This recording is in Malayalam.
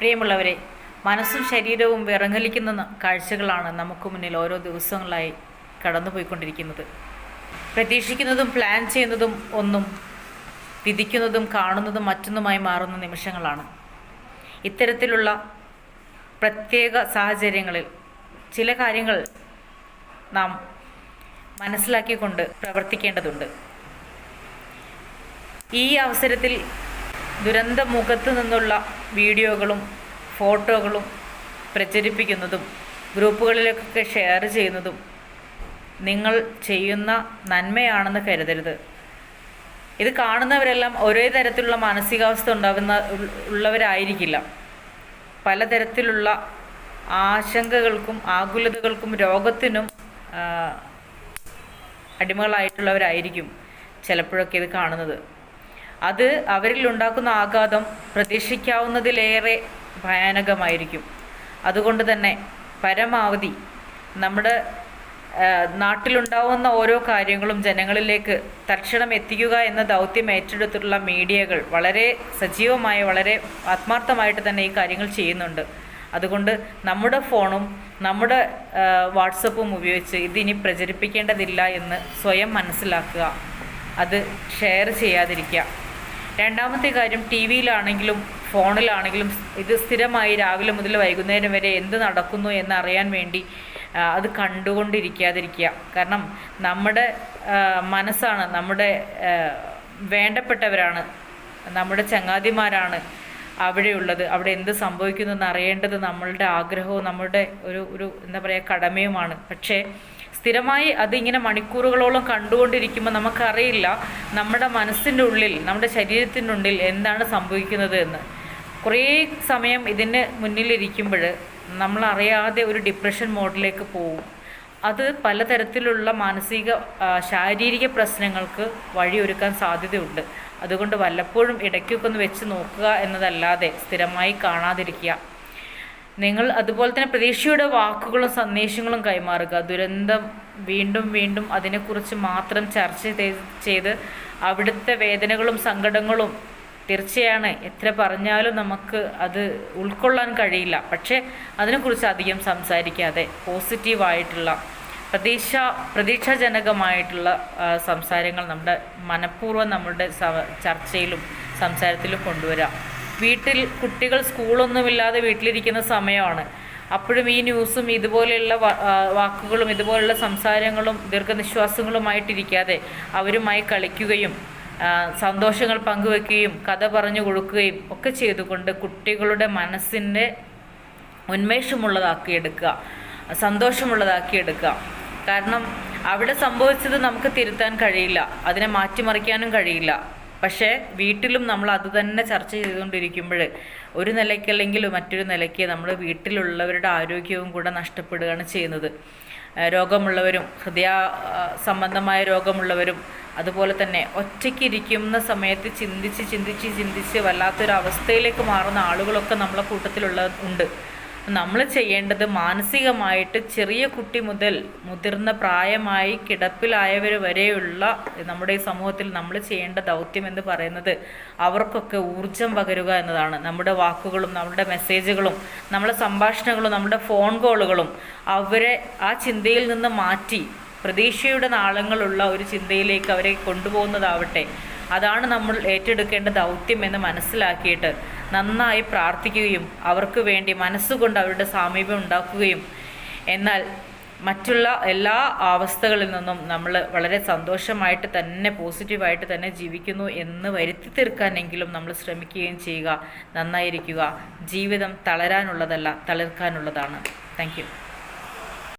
പ്രിയമുള്ളവരെ മനസ്സും ശരീരവും വിറങ്ങലിക്കുന്ന കാഴ്ചകളാണ് നമുക്ക് മുന്നിൽ ഓരോ ദിവസങ്ങളായി കടന്നുപോയിക്കൊണ്ടിരിക്കുന്നത്. പ്രതീക്ഷിക്കുന്നതും പ്ലാൻ ചെയ്യുന്നതും ഒന്നും വിധിക്കുന്നതും കാണുന്നതും മറ്റൊന്നുമായി മാറുന്ന നിമിഷങ്ങളാണ്. ഇത്തരത്തിലുള്ള പ്രത്യേക സാഹചര്യങ്ങളിൽ ചില കാര്യങ്ങൾ നാം മനസ്സിലാക്കിക്കൊണ്ട് പ്രവർത്തിക്കേണ്ടതുണ്ട്. ഈ അവസരത്തിൽ ദുരന്ത മുഖത്ത് നിന്നുള്ള വീഡിയോകളും ഫോട്ടോകളും പ്രചരിപ്പിക്കുന്നതും ഗ്രൂപ്പുകളിലേക്കൊക്കെ ഷെയർ ചെയ്യുന്നതും നിങ്ങൾ ചെയ്യുന്ന നന്മയാണെന്ന് കരുതരുത്. ഇത് കാണുന്നവരെല്ലാം ഒരേ തരത്തിലുള്ള മാനസികാവസ്ഥ ഉണ്ടാകുന്ന ഉള്ളവരായിരിക്കില്ല. പലതരത്തിലുള്ള ആശങ്കകൾക്കും ആകുലതകൾക്കും രോഗത്തിനും അടിമകളായിട്ടുള്ളവരായിരിക്കും ചിലപ്പോഴൊക്കെ ഇത് കാണുന്നത്. അത് അവരിൽ ഉണ്ടാക്കുന്ന ആഘാതം പ്രതീക്ഷിക്കാവുന്നതിലേറെ ഭയാനകമായിരിക്കും. അതുകൊണ്ട് തന്നെ പരമാവധി നമ്മുടെ നാട്ടിലുണ്ടാവുന്ന ഓരോ കാര്യങ്ങളും ജനങ്ങളിലേക്ക് തക്ഷണം എത്തിക്കുക എന്ന ദൗത്യം ഏറ്റെടുത്തിട്ടുള്ള മീഡിയകൾ വളരെ സജീവമായി വളരെ ആത്മാർത്ഥമായിട്ട് തന്നെ ഈ കാര്യങ്ങൾ ചെയ്യുന്നുണ്ട്. അതുകൊണ്ട് നമ്മുടെ ഫോണും നമ്മുടെ വാട്സപ്പും ഉപയോഗിച്ച് ഇതിനി പ്രചരിപ്പിക്കേണ്ടതില്ല എന്ന് സ്വയം മനസ്സിലാക്കുക. അത് ഷെയർ ചെയ്യാതിരിക്കുക. രണ്ടാമത്തെ കാര്യം ടി വിയിലാണെങ്കിലും ഫോണിലാണെങ്കിലും ഇത് സ്ഥിരമായി രാവിലെ മുതൽ വൈകുന്നേരം വരെ എന്ത് നടക്കുന്നു എന്നറിയാൻ വേണ്ടി അത് കണ്ടുകൊണ്ടിരിക്കാതിരിക്കുക. കാരണം നമ്മുടെ മനസ്സാണ് നമ്മുടെ വേണ്ടപ്പെട്ടവരാണ് നമ്മുടെ ചങ്ങാതിമാരാണ് അവിടെയുള്ളത്. അവിടെ എന്ത് സംഭവിക്കുന്നു എന്ന് അറിയേണ്ടത് നമ്മളുടെ ആഗ്രഹവും നമ്മളുടെ ഒരു ഒരു എന്താ പറയുക കടമയുമാണ്. പക്ഷേ സ്ഥിരമായി അതിങ്ങനെ മണിക്കൂറുകളോളം കണ്ടുകൊണ്ടിരിക്കുമ്പോൾ നമുക്കറിയില്ല നമ്മുടെ മനസ്സിന്റെ ഉള്ളിൽ നമ്മുടെ ശരീരത്തിന്റെ ഉള്ളിൽ എന്താണ് സംഭവിക്കുന്നത് എന്ന്. കുറേ സമയം ഇതിന് മുന്നിലിരിക്കുമ്പോൾ നമ്മളറിയാതെ ഒരു ഡിപ്രഷൻ മോഡിലേക്ക് പോകും. അത് പലതരത്തിലുള്ള മാനസിക ശാരീരിക പ്രശ്നങ്ങൾക്ക് വഴിയൊരുക്കാൻ സാധ്യതയുണ്ട്. അതുകൊണ്ട് വല്ലപ്പോഴും ഇടയ്ക്കൊക്കെ ഒന്ന് വെച്ച് നോക്കുക എന്നതല്ലാതെ സ്ഥിരമായി കാണാതിരിക്കുക. നിങ്ങൾ അതുപോലെ തന്നെ പ്രതീക്ഷയുടെ വാക്കുകളും സന്ദേശങ്ങളും കൈമാറുക. ദുരന്തം വീണ്ടും വീണ്ടും അതിനെക്കുറിച്ച് മാത്രം ചർച്ച ചെയ്ത് അവിടുത്തെ വേദനകളും സങ്കടങ്ങളും തീർച്ചയാണ്. എത്ര പറഞ്ഞാലും നമുക്ക് അത് ഉൾക്കൊള്ളാൻ കഴിയില്ല. പക്ഷേ അതിനെക്കുറിച്ച് അധികം സംസാരിക്കാതെ പോസിറ്റീവായിട്ടുള്ള പ്രതീക്ഷ പ്രതീക്ഷാജനകമായിട്ടുള്ള സംസാരങ്ങൾ നമ്മുടെ മനഃപൂർവം നമ്മുടെ ചർച്ചയിലും സംസാരത്തിലും കൊണ്ടുവരാം. വീട്ടിൽ കുട്ടികൾ സ്കൂളൊന്നുമില്ലാതെ വീട്ടിലിരിക്കുന്ന സമയമാണ്. അപ്പോഴും ഈ ന്യൂസും ഇതുപോലെയുള്ള വാക്കുകളും ഇതുപോലുള്ള സംസാരങ്ങളും ദീർഘനിശ്വാസങ്ങളുമായിട്ടിരിക്കാതെ അവരുമായി കളിക്കുകയും സന്തോഷങ്ങൾ പങ്കുവെക്കുകയും കഥ പറഞ്ഞു കൊടുക്കുകയും ഒക്കെ ചെയ്തുകൊണ്ട് കുട്ടികളുടെ മനസ്സിന്റെ ഉന്മേഷമുള്ളതാക്കിയെടുക്കുക സന്തോഷമുള്ളതാക്കിയെടുക്കുക. കാരണം അവിടെ സംഭവിച്ചത് നമുക്ക് തിരുത്താൻ കഴിയില്ല അതിനെ മാറ്റിമറിക്കാനും കഴിയില്ല. പക്ഷേ വീട്ടിലും നമ്മൾ അത് തന്നെ ചർച്ച ചെയ്തുകൊണ്ടിരിക്കുമ്പോൾ ഒരു നിലയ്ക്കല്ലെങ്കിൽ മറ്റൊരു നിലയ്ക്ക് നമ്മൾ വീട്ടിലുള്ളവരുടെ ആരോഗ്യവും കൂടെ നഷ്ടപ്പെടുകയാണ് ചെയ്യുന്നത്. രോഗമുള്ളവരും ഹൃദയ സംബന്ധമായ രോഗമുള്ളവരും അതുപോലെ തന്നെ ഒറ്റയ്ക്ക് ഇരിക്കുന്ന സമയത്ത് ചിന്തിച്ച് ചിന്തിച്ച് ചിന്തിച്ച് വല്ലാത്തൊരു അവസ്ഥയിലേക്ക് മാറുന്ന ആളുകളൊക്കെ നമ്മളെ കൂട്ടത്തിലുള്ള ഉണ്ട്. നമ്മൾ ചെയ്യേണ്ടത് മാനസികമായിട്ട് ചെറിയ കുട്ടി മുതൽ മുതിർന്ന പ്രായമായി കിടപ്പിലായവർ വരെയുള്ള നമ്മുടെ ഈ സമൂഹത്തിൽ നമ്മൾ ചെയ്യേണ്ട ദൗത്യം എന്ന് പറയുന്നത് അവർക്കൊക്കെ ഊർജം പകരുക എന്നതാണ്. നമ്മുടെ വാക്കുകളും നമ്മുടെ മെസ്സേജുകളും നമ്മുടെ സംഭാഷണങ്ങളും നമ്മുടെ ഫോൺ കോളുകളും അവരെ ആ ചിന്തയിൽ നിന്ന് മാറ്റി പ്രതീക്ഷയുടെ നാളങ്ങളുള്ള ഒരു ചിന്തയിലേക്ക് അവരെ കൊണ്ടുപോകുന്നതാവട്ടെ. അതാണ് നമ്മൾ ഏറ്റെടുക്കേണ്ട ദൗത്യം എന്ന് മനസ്സിലാക്കിയിട്ട് നന്നായി പ്രാർത്ഥിക്കുകയും അവർക്ക് വേണ്ടി മനസ്സുകൊണ്ട് അവരുടെ സാമീപ്യം ഉണ്ടാക്കുകയും. എന്നാൽ മറ്റുള്ള എല്ലാ അവസ്ഥകളിൽ നിന്നും നമ്മൾ വളരെ സന്തോഷമായിട്ട് തന്നെ പോസിറ്റീവായിട്ട് തന്നെ ജീവിക്കുന്നു എന്ന് വരുത്തി തീർക്കാനെങ്കിലും നമ്മൾ ശ്രമിക്കുകയും ചെയ്യുക. നന്നായിരിക്കുക. ജീവിതം തളരാനുള്ളതല്ല തളിർക്കാനുള്ളതാണ്. താങ്ക്